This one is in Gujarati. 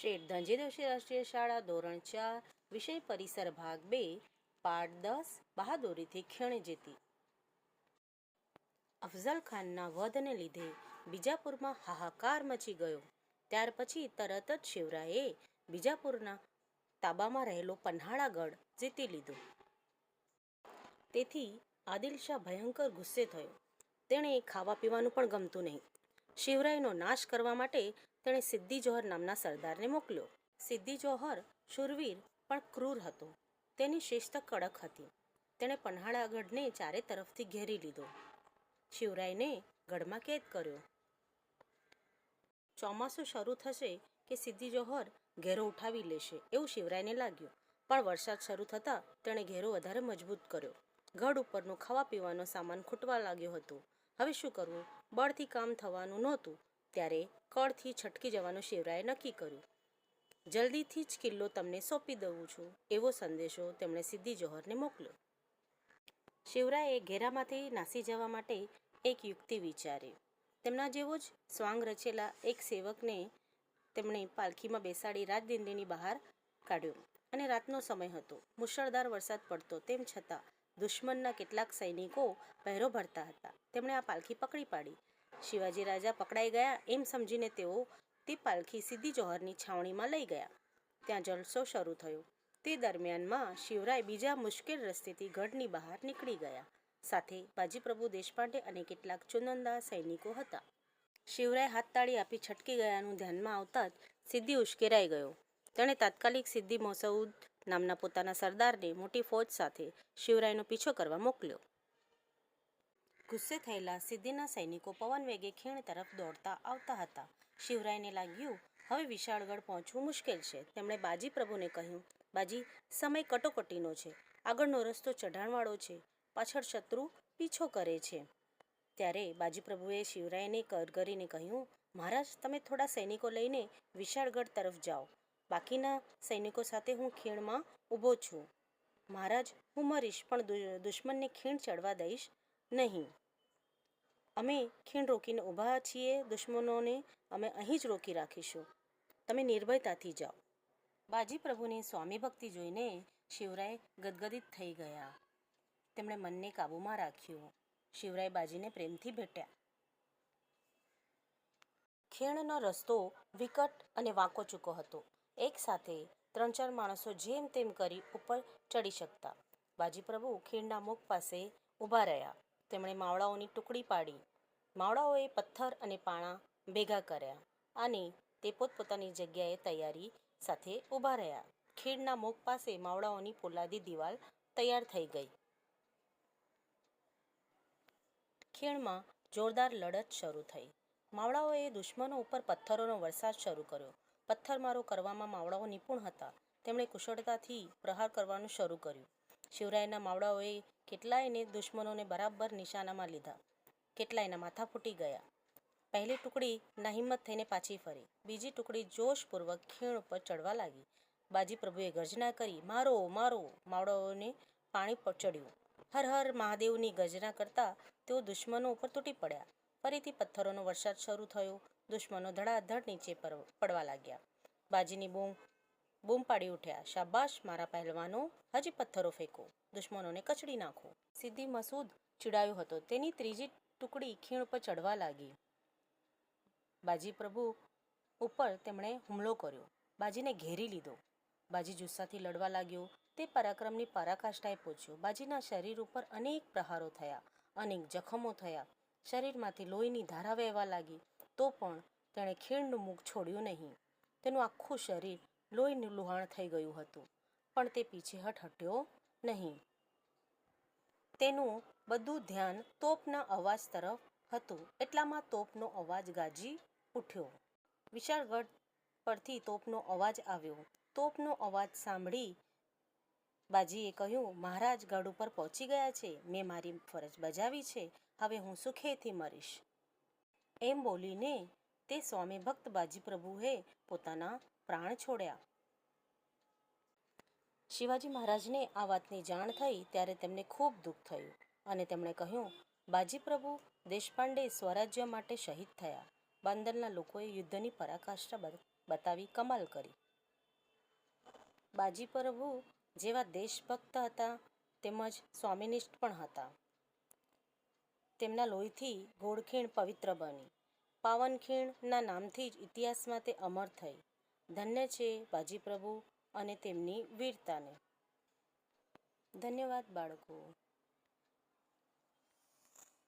શેઠ ધનજીદેવશી રાષ્ટ્રીય શાળા ધોરણ ચાર, વિષય પરિસર ભાગ બે, પાઠ દસ, બહાદુરીથી ખીણ જીતી. અફઝલ ખાનના વધને લીધે બીજાપુરમાં હાહાકાર મચી ગયો. ત્યાર પછી તરત જ શિવરાએ બીજાપુરના તાબામાં રહેલો પન્હાળાગઢ જીતી લીધો. તેથી આદિલશાહ ભયંકર ગુસ્સે થયો. તેણે ખાવા પીવાનું પણ ગમતું નહીં. શિવરાયનો નાશ કરવા માટે તેણે સિદ્ધિ જોહર નામના સરદારને મોકલ્યો. સિદ્ધિ જોહર શૂરવીર પણ ક્રૂર હતો. તેની શિસ્ત કડક હતી. તેણે પન્હાળાગઢને ચારે તરફથી ઘેરી લીધો. શિવરાયને ગઢમાં કેદ કર્યો. ચોમાસું શરૂ થશે કે સિદ્ધિ જોહર ઘેરો ઉઠાવી લેશે એવું શિવરાયને લાગ્યું. પણ વરસાદ શરૂ થતાં તેણે ઘેરો વધારે મજબૂત કર્યો. ગઢ ઉપરનું ખાવા પીવાનો સામાન ખૂટવા લાગ્યો હતો. હવે શું કરવું? બળથી કામ થવાનું નહોતું. ત્યારે કળથી છટકી જવાનું શિવરાએ નક્કી કર્યું. જલ્દીથી જ કિલ્લો તમને સોંપી દઉં છું, એવો સંદેશો તેમણે સિદ્ધિ જોહરને મોકલ્યો. શિવરાએ ઘેરામાંથી નાસી જવા માટે એક યુક્તિ વિચારી. તેમના જેવો જ સ્વાંગ રચેલા એક સેવકને તેમણે પાલખીમાં બેસાડી રાજદિંડીની બહાર કાઢ્યો અને રાતનો સમય હતો. મુશળધાર વરસાદ પડતો, તેમ છતાં દુશ્મનના કેટલાક સૈનિકો પહેરો ભરતા હતા. તેમણે આ પાલખી પકડી પાડી. શિવાજી રાજા પકડાઈ ગયા. એમ સમજીને તેઓ તે પાલખી સીધી જોહરની છાવણીમાં લઈ ગયા. ત્યાં જલસો શરૂ થયો. તે દરમિયાનમાં શિવરાય બીજા મુશ્કેલ રસ્તેથી ગઢની બહાર નીકળી ગયા. સાથે બાજીપ્રભુ દેશપાંડે અને કેટલાક ચુનંદા સૈનિકો હતા. શિવરાય હાથતાળી આપી છટકી ગયાનું ધ્યાનમાં આવતા જ સિદ્ધિ ઉશ્કેરાઈ ગયો. તેણે તાત્કાલિક સિદ્ધિ મોસઉદ નામના પોતાના સરદારને મોટી ફૌજ સાથે શિવરાયનો પીછો કરવા મોકલ્યો. ગુસ્સે થયેલા સિદ્ધિના સૈનિકો પવન વેગે ખીણ તરફ દોડતા આવતા હતા. શિવરાયને લાગ્યું, હવે વિશાળગઢ પહોંચવું મુશ્કેલ છે. તેમણે બાજી પ્રભુને કહ્યું, બાજી, સમય કટોકટીનો છે. આગળનો રસ્તો ચઢાણવાળો છે. પાછળ શત્રુ પીછો કરે છે. ત્યારે બાજી પ્રભુએ શિવરાયને કરગરીને કહ્યું, મહારાજ, તમે થોડા સૈનિકો લઈને વિશાળગઢ તરફ જાઓ. બાકીના સૈનિકો સાથે હું ખીણમાં ઊભો છું. મહારાજ, હું મરીશ, પણ દુશ્મનને ખીણ ચડવા દઈશ. નહીં. અમે ખીણ રોકીને ઊભા છીએ, દુશ્મનોને અમે અહીં જ રોકી રાખીશું. તમે નિર્ભયતાથી જાઓ. બાજી પ્રભુની સ્વામી ભક્તિ જોઈને શિવરાય ગદગદિત થઈ ગયા. તેમણે મનને કાબૂમાં રાખ્યું. શિવરાય બાજીને પ્રેમથી ભેટ્યા. ખીણનો રસ્તો વિકટ અને વાંકો ચૂકો હતો. એક સાથે ત્રણ ચાર માણસો જેમ તેમ કરી ઉપર ચડી શકતા. બાજીપ્રભુ ખીણના મુખ પાસે ઊભા રહ્યા. તેમણે માવડાઓની ટુકડી પાડી. માવડાઓએ પથ્થર અને પાણા ભેગા કર્યા અને તે પોતપોતાની જગ્યાએ તૈયારી સાથે ઊભા રહ્યા. ખીણના મુખ પાસે માવડાઓની પોલાદી દિવાલ તૈયાર થઈ ગઈ. ખીણમાં જોરદાર લડત શરૂ થઈ. માવડાઓએ દુશ્મનો ઉપર પથ્થરોનો વરસાદ શરૂ કર્યો. પથ્થરમારો કરવામાં માવડાઓ નિપુણ હતા. તેમણે કુશળતાથી પ્રહાર કરવાનું શરૂ કર્યું. શિવરાયના માવડાઓએ કેટલાયને દુશ્મનોને બરાબર નિશાનામાં લીધા. કેટલાયના માથા ફૂટી ગયા. પહેલી ટુકડી નાહિંમત થઈને પાછી ફરી. બીજી ટુકડી જોશપૂર્વક ખીણ ઉપર ચડવા લાગી. બાજી પ્રભુએ ગર્જના કરી, મારો મારો! માવડાઓને પાણી ચડ્યું. હર હર મહાદેવની ગર્જના કરતા તેઓ દુશ્મનો ઉપર તૂટી પડ્યા. ફરીથી પથ્થરોનો વરસાદ શરૂ થયો. દુશ્મનો ધડાધડ નીચે પડવા લાગ્યા. બાજીની બૂમ બૂમ પાડી ઉઠ્યા. શાબાશ મારા પહેલવાનો. હજી પથ્થરો ફેંકો. દુશ્મનોને કચડી નાખો. સિદ્ધિ મસૂદ ચીડાયો હતો. તેની ત્રીજી ટુકડી ખીણ ઉપર ચડવા લાગી. બાજી પ્રભુ ઉપર તેમણે હુમલો કર્યો. બાજીને ઘેરી લીધો. બાજી જુસ્સાથી લડવા લાગ્યો. તે પરાક્રમની પરાકાષ્ઠાએ પહોંચ્યો. બાજીના શરીર ઉપર અનેક પ્રહારો થયા. અનેક જખમો થયા. શરીરમાંથી લોહીની ધારા વહેવા લાગી. તો પણ તેણે ખીણનું મુખ છોડ્યું નહીં. તેનું આખું શરીર લોહીનું લુહાણ થઈ ગયું હતું, પણ તે પીછેહટ હટ્યો નહીં. તેનું બધું ધ્યાન તોપના અવાજ તરફ હતું, એટલામાં તોપનો અવાજ ગાજી ઉઠ્યો. વિશાળગઢ પરથી તોપનો અવાજ આવ્યો. તોપનો અવાજ સાંભળી બાજીએ કહ્યું, મહારાજ ગઢ ઉપર પહોંચી ગયા છે. મેં મારી ફરજ બજાવી છે. હવે હું સુખેથી મરીશ. એમ બોલીને તે સ્વામી ભક્ત બાજી પ્રભુએ પોતાના પ્રાણ છોડ્યા. શિવાજી મહારાજને આ વાતની જાણ થઈ ત્યારે તેમને ખૂબ દુઃખ થયું અને તેમણે કહ્યું, બાજી પ્રભુ, દેશપાંડે સ્વરાજ્ય માટે શહીદ થયા. બાંદલના લોકોએ યુદ્ધની પરાકાષ્ઠા બતાવી કમાલ કરી. બાજી પ્રભુ જેવા દેશભક્ત હતા તેમજ સ્વામિનિષ્ઠ પણ હતા. તેમના લોહીથી ગોળખીણ પવિત્ર બની. પાવનખીણના નામથી જ ઇતિહાસમાં તે અમર થઈ. ધન્ય છે બાજી પ્રભુ અને તેમની વીરતાને. ધન્યવાદ બાળકો.